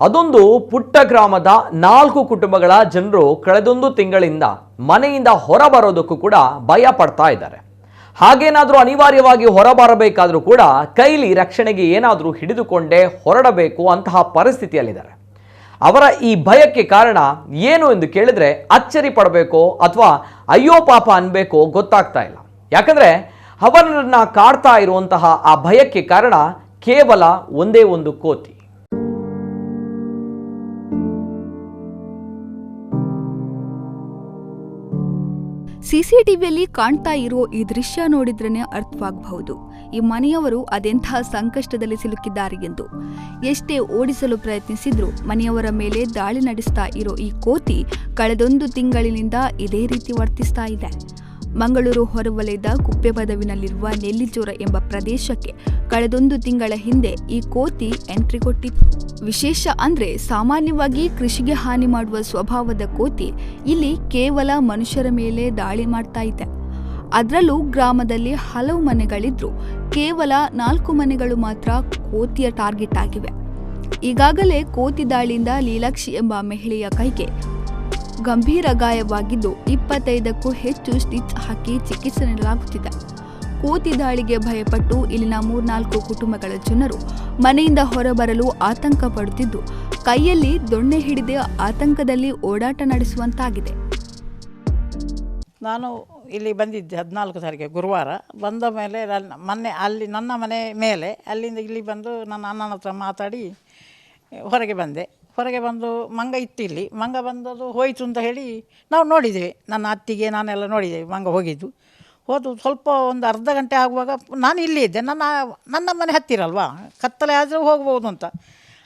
ಅದೊಂದು ಪುಟ್ಟ ಗ್ರಾಮದ ನಾಲ್ಕು ಕುಟುಂಬಗಳ ಜನರು ಕಳೆದೊಂದು ತಿಂಗಳಿಂದ ಮನೆಯಿಂದ ಹೊರಬರೋದಕ್ಕೂ ಕೂಡ ಭಯ ಪಡ್ತಾ ಇದ್ದಾರೆ. ಹಾಗೇನಾದರೂ ಅನಿವಾರ್ಯವಾಗಿ ಹೊರಬರಬೇಕಾದರೂ ಕೂಡ ಕೈಲಿ ರಕ್ಷಣೆಗೆ ಏನಾದರೂ ಹಿಡಿದುಕೊಂಡೇ ಹೊರಡಬೇಕು ಅಂತಹ ಪರಿಸ್ಥಿತಿಯಲ್ಲಿದ್ದಾರೆ. ಅವರ ಈ ಭಯಕ್ಕೆ ಕಾರಣ ಏನು ಎಂದು ಕೇಳಿದ್ರೆ ಅಚ್ಚರಿ ಪಡಬೇಕೋ ಅಥವಾ ಅಯ್ಯೋ ಪಾಪ ಅನ್ಬೇಕೋ ಗೊತ್ತಾಗ್ತಾ ಇಲ್ಲ. ಯಾಕಂದರೆ ಅವರನ್ನ ಕಾಡ್ತಾ ಇರುವಂತಹ ಆ ಭಯಕ್ಕೆ ಕಾರಣ ಕೇವಲ ಒಂದೇ ಒಂದು ಕೋತಿ. ಸಿಸಿಟಿವಿಯಲ್ಲಿ ಕಾಣ್ತಾ ಇರೋ ಈ ದೃಶ್ಯ ನೋಡಿದ್ರೇ ಅರ್ಥವಾಗಬಹುದು. ಈ ಮನೆಯವರು ಅದೆಂಥ ಸಂಕಷ್ಟದಲ್ಲಿ ಸಿಲುಕಿದ್ದಾರೆ ಎಂದು. ಎಷ್ಟೇ ಓಡಿಸಲು ಪ್ರಯತ್ನಿಸಿದ್ರು ಮನೆಯವರ ಮೇಲೆ ದಾಳಿ ನಡೆಸ್ತಾ ಇರೋ ಈ ಕೋತಿ ಕಳೆದೊಂದು ತಿಂಗಳಿನಿಂದ ಇದೇ ರೀತಿ ವರ್ತಿಸ್ತಾ ಇದೆ. ಮಂಗಳೂರು ಹೊರವಲಯದ ಕುಪ್ಪೆಬದವಿನಲ್ಲಿರುವ ನೆಲ್ಲಿಜೋರ ಎಂಬ ಪ್ರದೇಶಕ್ಕೆ ಕಳೆದೊಂದು ತಿಂಗಳ ಹಿಂದೆ ಈ ಕೋತಿ ಎಂಟ್ರಿ ಕೊಟ್ಟಿತ್ತು. ವಿಶೇಷ ಅಂದ್ರೆ ಸಾಮಾನ್ಯವಾಗಿ ಕೃಷಿಗೆ ಹಾನಿ ಮಾಡುವ ಸ್ವಭಾವದ ಕೋತಿ ಇಲ್ಲಿ ಕೇವಲ ಮನುಷ್ಯರ ಮೇಲೆ ದಾಳಿ ಮಾಡ್ತಾ ಇದೆ. ಅದರಲ್ಲೂ ಗ್ರಾಮದಲ್ಲಿ ಹಲವು ಮನೆಗಳಿದ್ರು, ಕೇವಲ ನಾಲ್ಕು ಮನೆಗಳು ಮಾತ್ರ ಕೋತಿಯ ಟಾರ್ಗೆಟ್ ಆಗಿವೆ. ಈಗಾಗಲೇ ಕೋತಿ ದಾಳಿಯಿಂದ ಲೀಲಾಕ್ಷಿ ಎಂಬ ಮಹಿಳೆಯ ಕೈಗೆ ಗಂಭೀರ ಗಾಯವಾಗಿದ್ದು ಇಪ್ಪತ್ತೈದಕ್ಕೂ ಹೆಚ್ಚು ಸ್ಟಿಚ್ ಹಾಕಿ ಚಿಕಿತ್ಸೆ ನೀಡಲಾಗುತ್ತಿದೆ. ಕೋತಿ ದಾಳಿಗೆ ಭಯಪಟ್ಟು ಇಲ್ಲಿನ ಮೂರ್ನಾಲ್ಕು ಕುಟುಂಬಗಳ ಜನರು ಮನೆಯಿಂದ ಹೊರಬರಲು ಆತಂಕ ಪಡುತ್ತಿದ್ದು, ಕೈಯಲ್ಲಿ ದೊಣ್ಣೆ ಹಿಡಿದೇ ಆತಂಕದಲ್ಲಿ ಓಡಾಟ ನಡೆಸುವಂತಾಗಿದೆ. ನಾನು ಇಲ್ಲಿ ಬಂದಿದ್ದೆ ಹದಿನಾಲ್ಕು ತಾರೀಕು, ಗುರುವಾರ. ಬಂದ ಮೇಲೆ ನನ್ನ ಮೊನ್ನೆ ಅಲ್ಲಿ ನನ್ನ ಮನೆ ಮೇಲೆ ಅಲ್ಲಿಂದ ಇಲ್ಲಿ ಬಂದು ನನ್ನ ಅಣ್ಣನ ಹತ್ರ ಮಾತಾಡಿ ಹೊರಗೆ ಬಂದೆ. ಹೊರಗೆ ಬಂದು ಮಂಗ ಇತ್ತಿಲ್ಲಿ ಮಂಗ ಬಂದದು ಹೋಯಿತು ಅಂತ ಹೇಳಿ ನಾವು ನೋಡಿದ್ದೇವೆ ನನ್ನ ಅತ್ತಿಗೆ ನಾನೆಲ್ಲ ನೋಡಿದ್ದೇವೆ ಮಂಗ ಹೋಗಿದ್ದು. ಹೋದು ಸ್ವಲ್ಪ ಒಂದು ಅರ್ಧ ಗಂಟೆ ಆಗುವಾಗ ನಾನು ಇಲ್ಲಿ ಇದ್ದೆ. ನನ್ನ ನನ್ನ ಮನೆ ಹತ್ತಿರ ಅಲ್ವಾ ಕತ್ತಲೆ ಆದರೂ ಹೋಗ್ಬೋದು ಅಂತ.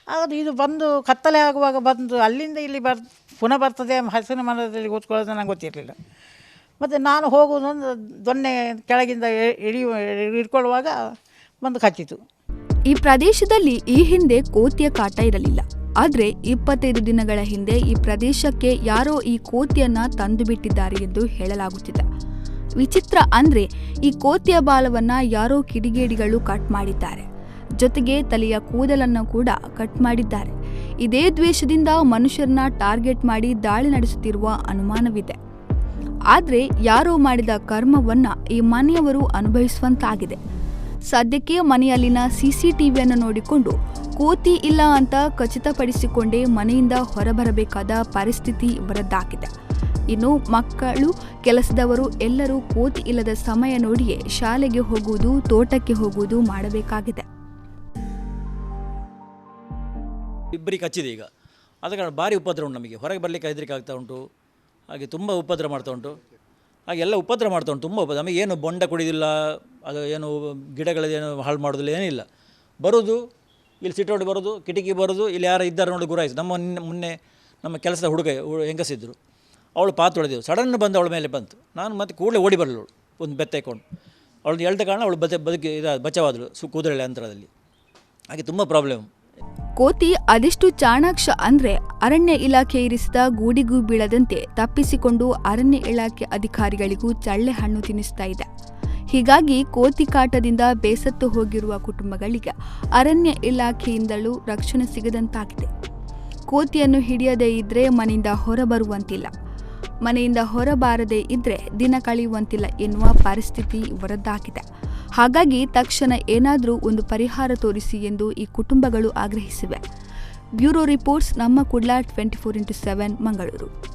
ಅದು ಇದು ಬಂದು ಕತ್ತಲೆ ಆಗುವಾಗ ಬಂದು ಅಲ್ಲಿಂದ ಇಲ್ಲಿ ಬರ್, ಪುನಃ ಬರ್ತದೆ ಹಸಿರು ಮನದಲ್ಲಿ ಕೂತ್ಕೊಳ್ಳೋದು ನನಗೆ ಗೊತ್ತಿರಲಿಲ್ಲ. ಮತ್ತು ನಾನು ಹೋಗುವುದೊಂದು ದೊನ್ನೆ ಕೆಳಗಿಂದ ಇಳಿಯುವ ಹಿಡ್ಕೊಳ್ಳುವಾಗ ಬಂದು ಕಚ್ಚಿತು. ಈ ಪ್ರದೇಶದಲ್ಲಿ ಈ ಹಿಂದೆ ಕೋತಿಯ ಕಾಟ ಇರಲಿಲ್ಲ. ಆದ್ರೆ ಇಪ್ಪತ್ತೈದು ದಿನಗಳ ಹಿಂದೆ ಈ ಪ್ರದೇಶಕ್ಕೆ ಯಾರೋ ಈ ಕೋತಿಯನ್ನ ತಂದು ಬಿಟ್ಟಿದ್ದಾರೆ ಎಂದು ಹೇಳಲಾಗುತ್ತಿದೆ. ವಿಚಿತ್ರ ಅಂದ್ರೆ ಈ ಕೋತಿಯ ಬಾಲವನ್ನ ಯಾರೋ ಕಿಡಿಗೇಡಿಗಳು ಕಟ್ ಮಾಡಿದ್ದಾರೆ. ಜೊತೆಗೆ ತಲೆಯ ಕೂದಲನ್ನು ಕೂಡ ಕಟ್ ಮಾಡಿದ್ದಾರೆ. ಇದೇ ದ್ವೇಷದಿಂದ ಮನುಷ್ಯರನ್ನ ಟಾರ್ಗೆಟ್ ಮಾಡಿ ದಾಳಿ ನಡೆಸುತ್ತಿರುವ ಅನುಮಾನವಿದೆ. ಆದರೆ ಯಾರೋ ಮಾಡಿದ ಕರ್ಮವನ್ನ ಈ ಮನೆಯವರು ಅನುಭವಿಸುವಂತಾಗಿದೆ. ಸದ್ಯಕ್ಕೆ ಮನೆಯಲ್ಲಿನ ಸಿಸಿಟಿವಿಯನ್ನು ನೋಡಿಕೊಂಡು ಕೋತಿ ಇಲ್ಲ ಅಂತ ಖಚಿತಪಡಿಸಿಕೊಂಡೇ ಮನೆಯಿಂದ ಹೊರಬರಬೇಕಾದ ಪರಿಸ್ಥಿತಿ ಇವರದ್ದಾಗಿದೆ ಇನ್ನು ಮಕ್ಕಳು, ಕೆಲಸದವರು ಎಲ್ಲರೂ ಕೋತಿ ಇಲ್ಲದ ಸಮಯ ನೋಡಿಯೇ ಶಾಲೆಗೆ ಹೋಗುವುದು, ತೋಟಕ್ಕೆ ಹೋಗುವುದು ಮಾಡಬೇಕಾಗಿದೆ. ಇಬ್ಬರಿಗೆ ಕಚ್ಚಿದೆ ಈಗ. ಆದ ಕಾರಣ ಭಾರಿ ಉಪದ್ರ ಉಂಟು ನಮಗೆ. ಹೊರಗೆ ಬರಲಿಕ್ಕೆ ಹೆದರಿಕೆ ಆಗ್ತಾ ಉಂಟು. ಹಾಗೆ ತುಂಬ ಉಪದ್ರ ಮಾಡ್ತಾ ಉಂಟು. ಹಾಗೆ ಎಲ್ಲ ಉಪದ್ರ ಮಾಡ್ತಾ ಉಂಟು. ತುಂಬ ಉಪದ್ರ ನಮಗೆ ಏನು ಬೊಂಡ ಕುಡಿದಿಲ್ಲ, ಅದು ಏನು ಗಿಡಗಳದ್ದೇನು ಹಾಳು ಮಾಡೋದಿಲ್ಲ, ಏನಿಲ್ಲ. ಬರೋದು ಇಲ್ಲಿ ಸಿಟೋಡಿ ಬರೋದು, ಕಿಟಕಿ ಬರೋದು, ಇಲ್ಲಿ ಯಾರು ಇದ್ದಾರೆ ನೋಡಿ ಗುರಾಯಿಸಿ. ನಮ್ಮ ಮೊನ್ನೆ ನಮ್ಮ ಕೆಲಸದ ಹುಡುಗ ಹೆಂಗಸಿದ್ರು. ಅವಳು ಪಾತ್ರ ಹೊಡೆದೆವು ಸಡನ್ ಬಂದು ಅವಳ ಮೇಲೆ ಬಂತು. ನಾನು ಮತ್ತೆ ಕೂಡಲೇ ಓಡಿ ಬರಲು ಒಂದು ಬೆತ್ತ ಇಟ್ಕೊಂಡು. ಅವಳನ್ನ ಎಳ್ದ ಕಾರಣ ಅವಳು ಬಚ ಬದುಕಿ, ಇದು ಬಚಾವಾದಳು ಸು ಕೂದಲೆ ಅಂತರದಲ್ಲಿ ಹಾಗೆ ತುಂಬ ಪ್ರಾಬ್ಲಮ್ ಕೋತಿ ಅದೆಷ್ಟು ಚಾಣಾಕ್ಷ ಅಂದ್ರೆ ಅರಣ್ಯ ಇಲಾಖೆ ಇರಿಸಿದ ಗೂಡಿಗೂ ಬೀಳದಂತೆ ತಪ್ಪಿಸಿಕೊಂಡು ಅರಣ್ಯ ಇಲಾಖೆ ಅಧಿಕಾರಿಗಳಿಗೂ ಚಳ್ಳೆ ಹಣ್ಣು ತಿನ್ನಿಸ್ತಾ ಇದೆ. ಹೀಗಾಗಿ ಕೋತಿ ಕಾಟದಿಂದ ಬೇಸತ್ತು ಹೋಗಿರುವ ಕುಟುಂಬಗಳಿಗೆ ಅರಣ್ಯ ಇಲಾಖೆಯಿಂದಲೂ ರಕ್ಷಣೆ ಸಿಗದಂತಾಗಿದೆ. ಕೋತಿಯನ್ನು ಹಿಡಿಯದೇ ಇದ್ರೆ ಮನೆಯಿಂದ ಹೊರಬರುವಂತಿಲ್ಲ. ಮನೆಯಿಂದ ಹೊರಬಾರದೇ ಇದ್ರೆ ದಿನ ಕಳೆಯುವಂತಿಲ್ಲ ಎನ್ನುವ ಪರಿಸ್ಥಿತಿ ಇವರದ್ದಾಗಿದೆ ಹಾಗಾಗಿ ತಕ್ಷಣ ಏನಾದರೂ ಒಂದು ಪರಿಹಾರ ತೋರಿಸಿ ಎಂದು ಈ ಕುಟುಂಬಗಳು ಆಗ್ರಹಿಸಿವೆ. ಬ್ಯೂರೋ ರಿಪೋರ್ಟ್ಸ್ ನಮ್ಮ Kudla twenty four into seven, Mangaluru.